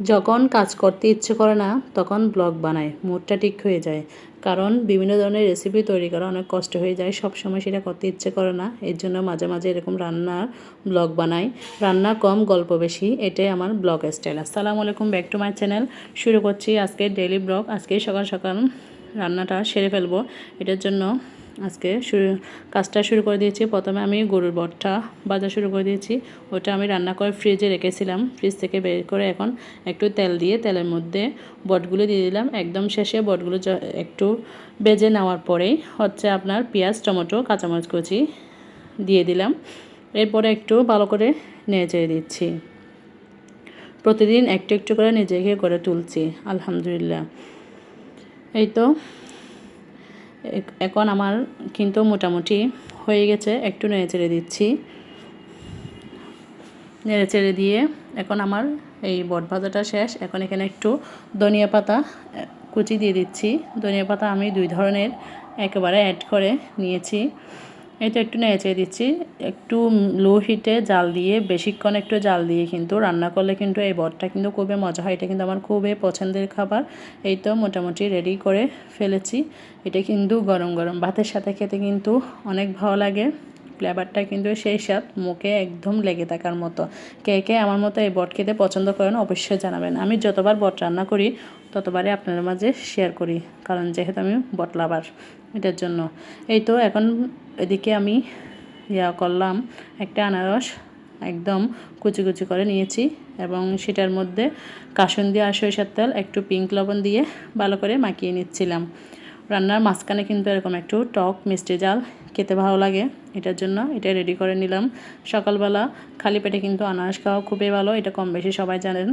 যখন কাজ করতে ইচ্ছে করে না, তখন ব্লগ বানায়। মুডটা ঠিক হয়ে যায়। কারণ বিভিন্ন ধরনের রেসিপি তৈরি করা অনেক কষ্ট হয়ে যায়। সব সময় সেটা করতে ইচ্ছে করে না। এর জন্য মাঝে মাঝে এরকম রান্নার ব্লগ বানাই। রান্না কম, গল্প বেশি। এটাই আমার ব্লগ স্টাইল আসসালামু আলাইকুম ব্যাক টু মাই চ্যানেল শুরু করছি আজকে ডেইলি ব্লগ। আজকে সকাল সকাল রান্নাটা সেরে ফেলব। এটার জন্য আজকে শুরু, কাজটা শুরু করে দিয়েছি। প্রথমে আমি গরুর বটটা বাজা শুরু করে দিয়েছি। ওটা আমি রান্না করে ফ্রিজে রেখেছিলাম। ফ্রিজ থেকে বের করে এখন একটু তেল দিয়ে তেলের মধ্যে বটগুলো দিয়ে দিলাম। একদম শেষে বটগুলো একটু বেজে নেওয়ার পরেই হচ্ছে আপনার পেঁয়াজ, টমেটো, কাঁচামরিচ কুচি দিয়ে দিলাম। এরপরে একটু ভালো করে নেড়ে দিচ্ছি। প্রতিদিন একটু একটু করে নিজেকে করে তুলছি, আলহামদুলিল্লাহ। এই তো এখন আমার কিন্তু মোটামুটি হয়ে গেছে, একটু নেড়ে চেড়ে দিচ্ছি। নেড়ে চেড়ে দিয়ে এখন আমার এই বট ভাজাটা শেষ। এখন এখানে একটু ধনিয়া পাতা কুচি দিয়ে দিচ্ছি। ধনিয়া পাতা আমি দুই ধরনের একেবারে অ্যাড করে নিয়েছি। এটা একটু নেচে দিচ্ছি। একটু লো হিটে জাল দিয়ে, বেশিক্ষণ একটু জাল দিয়ে কিন্তু রান্না করলে কিন্তু এই বটটা কিন্তু খুবই মজা হয়। এটা কিন্তু আমার খুবই পছন্দের খাবার। এই তো মোটামুটি রেডি করে ফেলেছি। এটা কিন্তু গরম গরম। ভাতের সাথে খেতে কিন্তু অনেক ভালো লাগে। ফ্লেভারটা কিন্তু সেই স্বাদ মুখে একদম লেগে থাকার মতো। কে কে আমার মতো এই বট খেতে পছন্দ করেন অবশ্যই জানাবেন। আমি যতবার বট রান্না করি, ততবারই আপনাদের মাঝে শেয়ার করি, কারণ যেহেতু আমি বট লাভার এটার জন্য। এই তো এখন এদিকে আমি ইয়া করলাম, একটা আনারস একদম কুচি কুচি করে নিয়েছি এবং সেটার মধ্যে কাসুন দিয়ে আর সরিষার তেল, একটু পিঙ্ক লবণ দিয়ে ভালো করে মাখিয়ে নিচ্ছিলাম। রান্নার মাঝখানে কিন্তু এরকম একটু টক, মিষ্টি জাল খেতে ভালো লাগে এটার জন্য, এটা রেডি করে নিলাম। সকালবেলা খালি পেটে কিন্তু আনারস খাওয়া খুবই ভালো, এটা কম বেশি সবাই জানেন।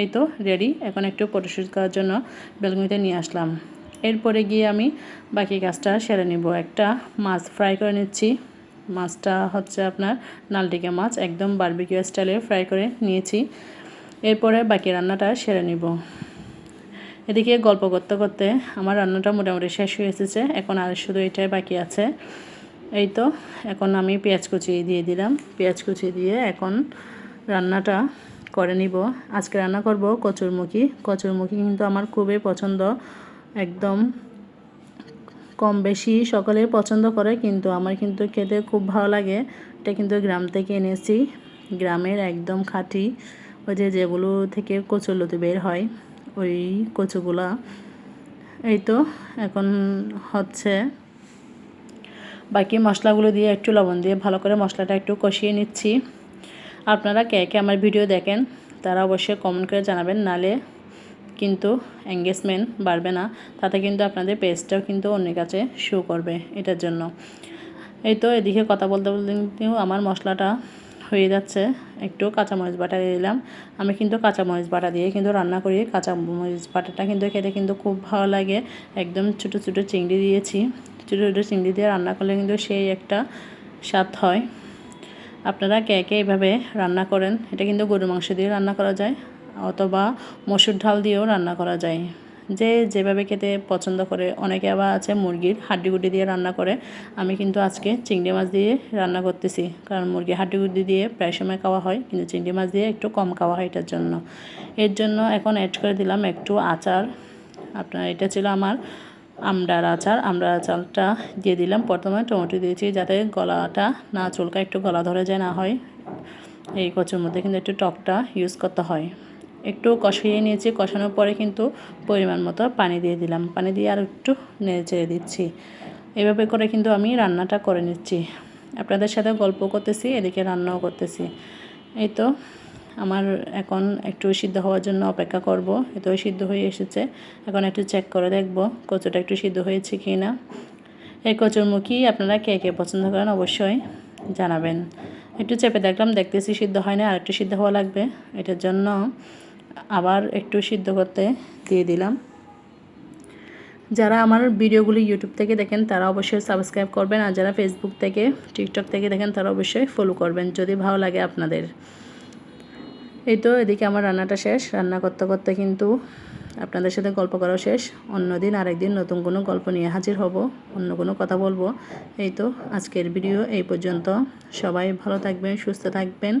এই তো রেডি এখন একটু ফটোশ্যুট করার জন্য বেলগুনিতে নিয়ে আসলাম। এরপরে গিয়ে আমি বাকি কাজটা সেরে নিব। একটা মাছ ফ্রাই করে নিচ্ছি। মাছটা হচ্ছে আপনার নালটিকা মাছ, একদম বারবিকিউ স্টাইলে ফ্রাই করে নিয়েছি। এরপরে বাকি রান্নাটা সেরে নিব। এদিকে গল্প করতে করতে আমার রান্নাটা মোটামুটি শেষ হয়ে এসেছে, এখন আর শুধু এটাই বাকি আছে। এই তো, এখন আমি পেঁয়াজ কুচি দিয়ে দিলাম। পেঁয়াজ কুচি দিয়ে এখন রান্নাটা করে নিব। আজকে রান্না করব কচুরমুখী। কচুরমুখী কিন্তু আমার খুবই পছন্দ। একদম কম বেশি সকলে পছন্দ করে, কিন্তু আমার কিন্তু খেতে খুব ভালো লাগে। এটা কিন্তু গ্রাম থেকে এনেছি। গ্রামের একদম খাঁটি, ওই যে যেগুলো থেকে কচুলতি বের হয়, ওই কচুগুলা। এই তো, এখন হচ্ছে বাকি মশলাগুলো দিয়ে একটু লবণ দিয়ে ভালো করে মশলাটা একটু কষিয়ে নিচ্ছি। আপনারা কে কে আমার ভিডিও দেখেন, তারা অবশ্যই কমেন্ট করে জানাবেন। নালে কিন্তু এঙ্গেজমেন্ট বাড়বে না। তাতে কিন্তু আপনাদের পেস্টটাও কিন্তু অন্যের কাছে শো করবে এটার জন্য। এই তো এদিকে কথা বলতে বলতে কিন্তু আমার মশলাটা হয়ে যাচ্ছে। একটু কাঁচামরিচ বাটা দিয়ে দিলাম। আমি কিন্তু কাঁচামরিচ বাটা দিয়ে কিন্তু রান্না করি। কাঁচা কাঁচামরিচ বাটাটা কিন্তু খেতে কিন্তু খুব ভালো লাগে। একদম ছোটো ছোটো চিংড়ি দিয়েছি। ছোটো ছোটো চিংড়ি দিয়ে রান্না করলে কিন্তু সেই একটা স্বাদ হয়। আপনারা কে কে এইভাবে রান্না করেন? এটা কিন্তু গরু মাংস দিয়ে রান্না করা যায়। অথবা মসুর ঢাল দিয়েও রান্না করা যায়। যে যেভাবে খেতে পছন্দ করে, অনেকে আবার আছে মুরগির হাড্ডিগুডি দিয়ে রান্না করে। আমি কিন্তু আজকে চিংড়ি মাছ দিয়ে রান্না করতেছি, কারণ মুরগির হাড্ডিগুডি দিয়ে প্রায় সময় খাওয়া হয়, কিন্তু চিংড়ি মাছ দিয়ে একটু কম খাওয়া হয় এটার জন্য। এর জন্য এখন অ্যাড করে দিলাম একটু আচার। আপনার এটা ছিল আমার আমডার আচার। আমডার আচারটা দিয়ে দিলাম। প্রথমে টমেটো দিয়েছি যাতে গলাটা না চুলকা একটু গলা ধরে যায় না হয়। এই কচুর মধ্যে কিন্তু একটু টকটা ইউজ করতে হয়। একটু কষিয়ে নিয়েছি, কষানোর পরে কিন্তু পরিমাণ মতো পানি দিয়ে দিলাম। পানি দিয়ে আর একটু নেড়ে দিচ্ছি। এভাবে করে কিন্তু আমি রান্নাটা করে নিচ্ছি। আপনাদের সাথে গল্প করতেছি, এদিকে রান্নাও করতেছি। এই তো আমার এখন একটু সিদ্ধ হওয়ার জন্য অপেক্ষা করব। এতেও সিদ্ধ হয়ে এসেছে। এখন একটু চেক করে দেখব কচুটা একটু সিদ্ধ হয়েছে কি না এই কচুরমুখী আপনারা কে কে পছন্দ করেন অবশ্যই জানাবেন। একটু চেপে দেখলাম, দেখতেছি সিদ্ধ হয় না আর একটু সিদ্ধ হওয়া লাগবে। এটার জন্য আবার একটু সিদ্ধ করতে দিয়ে দিলাম। যারা আমার ভিডিওগুলি ইউটিউব থেকে দেখেন, তারা অবশ্যই সাবস্ক্রাইব করবেন। আর যারা ফেসবুক থেকে টিকটক থেকে দেখেন, তারা অবশ্যই ফলো করবেন, যদি ভালো লাগে আপনাদের। এই তো, এদিকে আমার রান্নাটা শেষ। রান্না করতে করতে কিন্তু আপনাদের সাথে গল্প করাও শেষ। অন্যদিন আরেকদিন নতুন কোনো গল্প নিয়ে হাজির হব, অন্য কোনো কথা বলব। এই তো, আজকের ভিডিও এই পর্যন্ত। সবাই ভালো থাকবেন, সুস্থ থাকবেন।